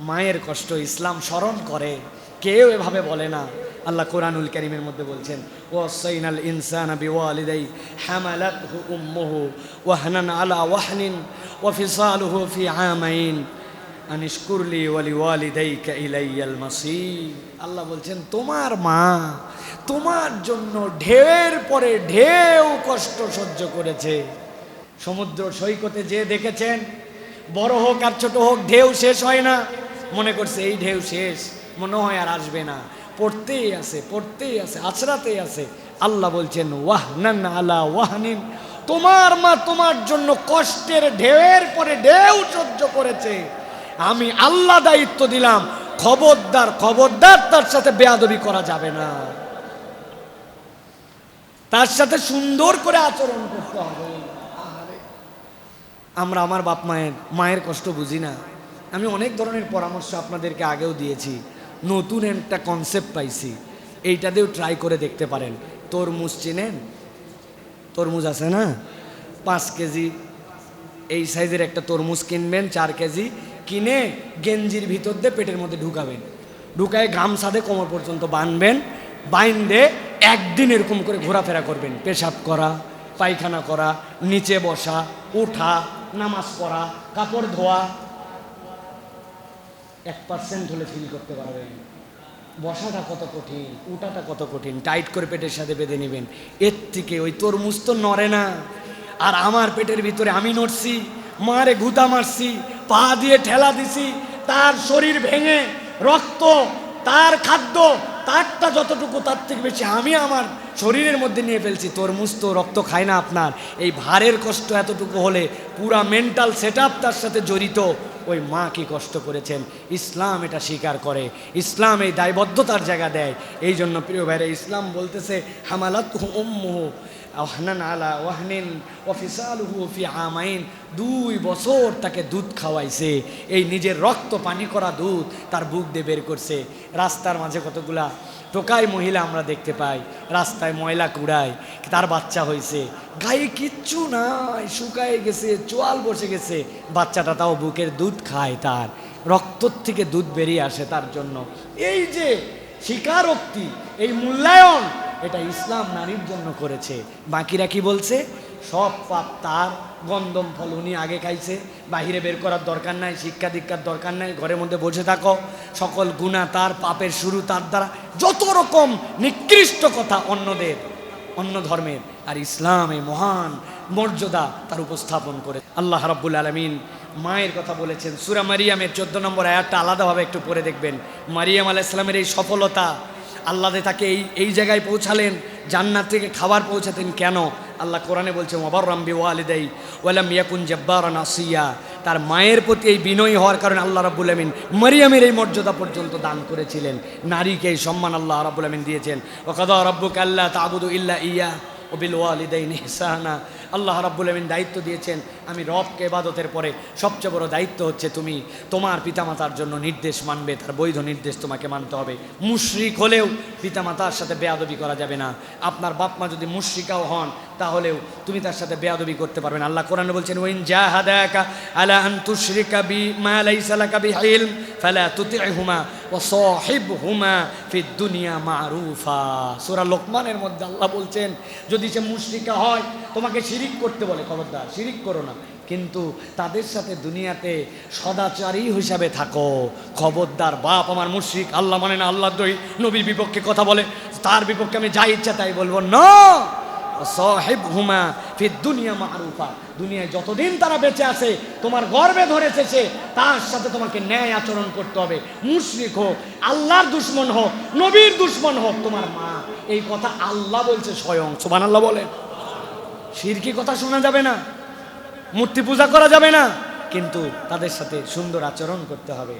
মায়ের কষ্ট ইসলাম স্মরণ করে। কেউ এভাবে বলে না। আল্লাহ কোরআনুল করিমের মধ্যে বলছেন ও সৈনাল ইনসান বিওয়ালিদাই হামালাতহু উম্মুহু ওয়াহনান আলা ওয়াহনিন ওয়া ফিসালুহু ফি আমাইন। আনিশকুরলি ওয়ালি ওয়ালিদাইকা ইলাইয়াল মাসির আল্লাহ বলছেন, তোমার মা তোমার জন্য ঢেউয়ের পরে ঢেউ কষ্ট সহ্য করেছে। সমুদ্র সৈকতে যে দেখেছেন, বড় হোক আর ছোট হোক, ঢেউ শেষ হয় না। মনে করছে এই ঢেউ শেষ, মনে হয় আর আসবে না। পড়তেই আছে পড়তেই আছে, আছড়াতেই আছে। আল্লাহ বলছেন, ওয়াহনান আলা ওয়াহনিন। তোমার মা তোমার জন্য কষ্টের ঢেউয়ের পরে ঢেউ সহ্য করেছে। আমি আল্লাহ দায়িত্ব দিলাম, খবরদার খবরদার তার সাথে বেয়াদবি করা যাবে না। তার সাথে সুন্দর করে আচরণ করতে হবে। আমরা আমার বাপ মায়ের মায়ের কষ্ট বুঝি না। আমি অনেক ধরনের পরামর্শ আপনাদেরকে আগেও দিয়েছি। নতুন একটা কনসেপ্ট পাইছি। এইটাতেও ট্রাই করে দেখতে পারেন। তরমুজ চিনেন? তরমুজ আছে না? পাঁচ কেজি। এই সাইজের একটা তরমুজ কিনবেন, চার কেজি। কিনে গেঞ্জির ভিতর দিয়ে পেটের মধ্যে ঢুকাবেন। ঢুকায় গামছাদে কোমর পর্যন্ত বাঁধবেন। বাইন্দে একদিন এরকম করে ঘোরাফেরা করবেন। পেশাব করা, পায়খানা করা, নিচে বসা ওঠা নামাজ পড়া, কাপড় ধোয়া এক পার্সেন্ট হলে ফিল করতে পারবেন। বসাটা কত কঠিন, উঠাটা কত কঠিন টাইট করে পেটের সাথে বেঁধে নেবেন। এর থেকে ওই তরমুজ তো নড়ে না। আর আমার পেটের ভিতরে আমি নড়ছি, মারে গুতা মারছি, পা দিয়ে ঠেলা দিছি, তার শরীর ভেঙে রক্ত, তার খাদ্য, তারটা যতটুকু তার থেকে বেশি আমি আমার শরীরের মধ্যে নিয়ে ফেলছি। তরমুজ তো রক্ত খায় না আপনার। এই ভারের কষ্ট এতটুকু হলে পুরা মেন্টাল সেট তার সাথে জড়িত। ওই মা কি কষ্ট করেছেন? ইসলাম এটা স্বীকার করে। ইসলাম এই দায়বদ্ধতার জায়গা দেয়। এই জন্য প্রিয় ভাইরা, ইসলাম বলতেছে হামালাত উম্মুহু ওয়াহনান আলা ওয়াহনিন ওয়াফিসালুহু ফি আমাইন। দুই বছর তাকে দুধ খাওয়াইছে। এই নিজের রক্ত পানি করা দুধ তার বুক দিয়ে বের করছে। রাস্তার মাঝে কতগুলা টোকাই মহিলা আমরা দেখতে পাই, রাস্তায় ময়লা কুড়ায়, তার বাচ্চা হয়েছে। গায়ে কিচ্ছু নাই, শুকায় গেছে, চোয়াল বসে গেছে, বাচ্চাটা তাও বুকের দুধ খায় তার, রক্তর থেকে দুধ বেরিয়ে আসে তার জন্য। এই যে স্বীকারোক্তি, এই মূল্যায়ন, এটা ইসলাম নারীর জন্য করেছে। বাকিরা কি বলছে? সব পাপ তার গন্ধম ফল উনি আগে খাইছে, বাহিরে বের করার দরকার নাই, শিক্ষা দীক্ষার দরকার নাই, ঘরের মধ্যে বসে থাকো। সকল গুণা তার পাপের শুরু, তার দ্বারা। যত রকম নিকৃষ্ট কথা অন্যদের, অন্য ধর্মের, আর ইসলাম মহান মর্যাদা তার উপস্থাপন করে। আল্লাহ রাব্বুল আলমিন মায়ের কথা বলেছেন। সুরা মারিয়ামের চোদ্দ নম্বর আয়াতটা আলাদাভাবে একটু পড়ে দেখবেন। মারিয়াম আলাহ ইসলামের এই সফলতা, আল্লাহ তাকে এই এই জায়গায় পৌঁছালেন, জান্নাত থেকে খাবার পৌঁছাতেন কেন? আল্লাহ কোরআনে বলছে ওবার রাম্বি ওয়ালিদাই ওয়ালাম ইয়াকুন জব্বার নাসিয়া। তার মায়ের প্রতি এই বিনয়ী হওয়ার কারণে আল্লাহ রাবুল আমিন মারিয়ামের এই মর্যাদা পর্যন্ত দান করেছিলেন। নারীকে এই সম্মান আল্লাহ রাবুল আমিন দিয়েছেন। ওকাদা রব্বুক আল্লাহ তাবুদু ইল্লা ইয়া। ওবিল ওয়ালিদাইন ইহসানা। আল্লাহ রাব্বুল আমিন দায়িত্ব দিয়েছেন, আমি রবকে এবাদতের পরে সবচেয়ে বড় দায়িত্ব হচ্ছে তুমি। তোমার পিতামাতার জন্য নির্দেশ মানবে, তার বৈধ নির্দেশ তোমাকে মানতে হবে। মুশরিক হলেও পিতামাতার সাথে বেয়াদবি করা যাবে না। আপনার বাপ মা যদি মুশরিকাও হন, তাহলেও তুমি তার সাথে বেয়াদবি করতে পারবেন আল্লাহ কোরআনে বলছেন, ওয়াইন জাহাদাকা আলা আন তুশরিকা বি মা লাইসা লাকা বিইলম ফালা তুতি'হুমা ওয়া সাহিবহুমা ফিদ দুনিয়া মারুফা। সূরা লোকমানের মধ্যে আল্লাহ বলছেন, যদি সে মুশরিকা হয়, তোমাকে শিরিক করতে বলে, খবরদার, শিরিক করো না। কিন্তু তাদের সাথে দুনিয়াতে সদাচারী হিসাবে থাকো। খবরদার বাপ আমার মুশরিক, আল্লাহ মানে না, আল্লাহ দই নবীর বিপক্ষে কথা বলে, তার বিপক্ষে আমি যা ইচ্ছা তাই বলব। না! সাহেব হুমা ফির দুনিয়া মারুফা। দুনিয়ায় যতদিন তারা বেঁচে আছে, তোমার গর্বে ধরেছে সে, তার সাথে তোমাকে ন্যায় আচরণ করতে হবে। মুশরিক হোক, আল্লাহর দুশ্মন হোক, নবীর দুশ্মন হোক, তোমার মা। এই কথা আল্লাহ বলছে স্বয়ং। সুবান আল্লাহ বলে শিরকি কথা শোনা যাবে না, মূর্তি পূজা করা যাবে না, কিন্তু তাদের সাথে সুন্দর আচরণ করতে হবে।